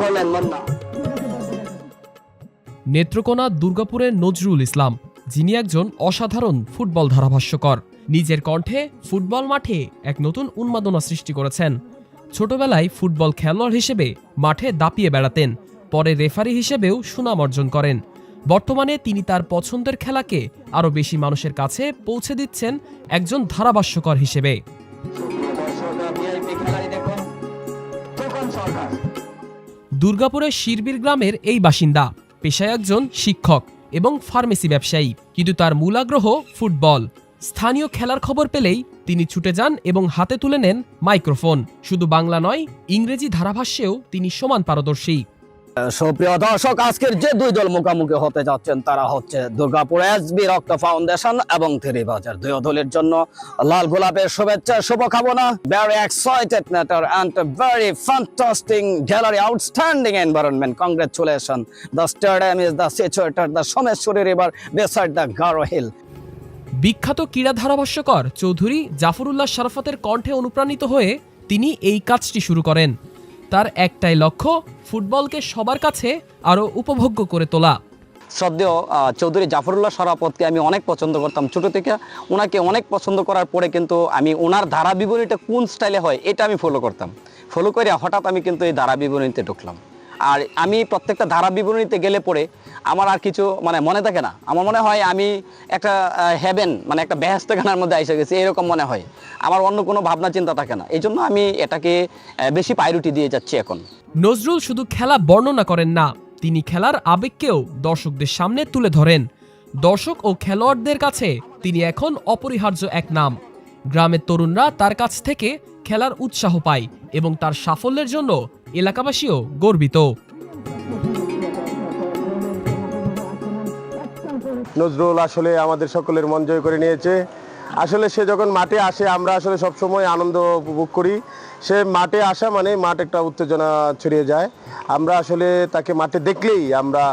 করলেন মন্না। নেত্রকোনা দুর্গাপুরের নজরুল ইসলাম, যিনি একজন অসাধারণ ফুটবল ধারাভাষ্যকর। নিজের কণ্ঠে ফুটবল মাঠে এক নতুন উন্মাদনা সৃষ্টি করেছেন। ছোটবেলায় ফুটবল খেলোয়াড় হিসেবে মাঠে দাপিয়ে বেড়াতেন, পরে রেফারি হিসেবেও সুনাম অর্জন করেন। বর্তমানে তিনি তার পছন্দের খেলাকে আরও বেশি মানুষের কাছে পৌঁছে দিচ্ছেন একজন ধারাভাষ্যকর হিসেবে। দুর্গাপুরের শিরবির গ্রামের এই বাসিন্দা, পেশায় একজন শিক্ষক এবং ফার্মেসি ব্যবসায়ী, কিন্তু তার মূল আগ্রহ ফুটবল। স্থানীয় খেলার খবর পেলেই তিনি ছুটে যান এবং হাতে তুলে নেন মাইক্রোফোন। শুধু বাংলা নয়, ইংরেজি ধারাভাষ্যেও তিনি সমান পারদর্শী। সুপ্রিয় দর্শক, আজকের যে দুই দল মুখোমুখি হতে যাচ্ছেন তারা হচ্ছে দুর্গাপুর এসবি, রক্ত ফাউন্ডেশন এবং বাজার দুই দলের জন্য লাল গোলাপের শুভেচ্ছা, শুভকামনা। Very excited matter and very fantastic gallery outstanding environment congratulation the stadium is the situated the Someshwari river beside the Garo hill বিখ্যাত ক্রীড়া ধারাভাষ্যকর চৌধুরী জাফরুল্লাহ শারাফতের কণ্ঠে অনুপ্রাণিত হয়ে তিনি এই কাজটি শুরু করেন। তার একটাই লক্ষ্য, ফুটবলকে সবার কাছে আরও উপভোগ্য করে তোলা। শ্রদ্ধেয় চৌধুরী জাফরুল্লাহ সরাপতকে আমি অনেক পছন্দ করতাম ছোটো থেকে। ওনাকে অনেক পছন্দ করার পরে কিন্তু আমি ওনার ধারা বিবরণীটা কোন স্টাইলে হয়, এটা আমি ফলো করতাম। ফলো করে হঠাৎ আমি কিন্তু এই ধারা বিবরণীতে ঢুকলাম। আর আমি প্রত্যেকটা ধারা বিবরণীতে গেলে পরে আমার আর কিছু মানে মনে থাকে না। আমার মনে হয় আমি একটা হেভেন মানে একটা বেহেস্তেখানার মধ্যে এসে গেছি, এরকম মনে হয়। আমার অন্য কোনো ভাবনা, চিন্তা থাকে না। এই জন্য আমি এটাকে বেশি প্রায়োরিটি দিয়ে যাচ্ছি এখন। নজরুল শুধু খেলা বর্ণনা করেন না, তিনি খেলার আবেগকেও দর্শকদের সামনে তুলে ধরেন। দর্শক ও খেলোয়াড়দের কাছে তিনি এখন অপরিহার্য এক নাম। গ্রামের তরুণরা তার কাছ থেকে খেলার উৎসাহ পায় এবং তার সাফল্যের জন্য এলাকাবাসীও গর্বিত। নজরুল আসলে আমাদের সকলের মন জয় করে নিয়েছে। আসলে সে যখন মাঠে আসে, আমরা আসলে সবসময় আনন্দ উপভোগ করি। সে মাঠে আসা মানে মাঠ একটা উত্তেজনা ছড়িয়ে যায়। আমরা আসলে তাকে মাঠে দেখলেই আমরা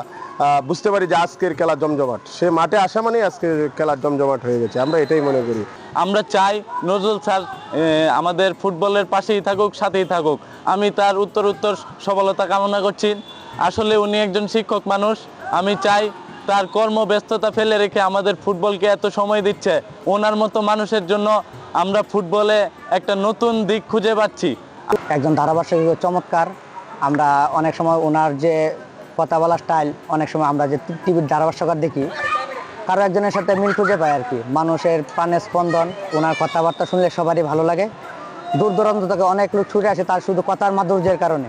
বুঝতে পারি যে আজকের খেলা জমজমাট। সে মাঠে আসা মানে আজকের খেলার জমজমাট হয়ে গেছে আমরা এটাই মনে করি। আমরা চাই নজরুল স্যার আমাদের ফুটবলের পাশেই থাকুক সাথেই থাকুক। আমি তার উত্তর উত্তর সফলতা কামনা করছি। আসলে উনি একজন শিক্ষক মানুষ। আমি চাই তার কর্মব্যস্ততা ফেলে রেখে আমাদের ফুটবলকে এত সময় দিচ্ছে। ওনার মতো মানুষের জন্য আমরা ফুটবলে একটা নতুন দিক খুঁজে পাচ্ছি। একজন ধারাভাষ্যক চমৎকার। আমরা অনেক সময় ওনার যে কথা বলার স্টাইল অনেক সময় আমরা যে টিভির ধারাভাষ্যকার দেখি, কারও একজনের সাথে মিল খুঁজে পায় আর কি। মানুষের প্রাণের স্পন্দন, ওনার কথাবার্তা শুনলে সবারই ভালো লাগে। দূর দূরান্ত থেকে অনেক লোক ছুটে আসে তার শুধু কথার মাধুর্যের কারণে।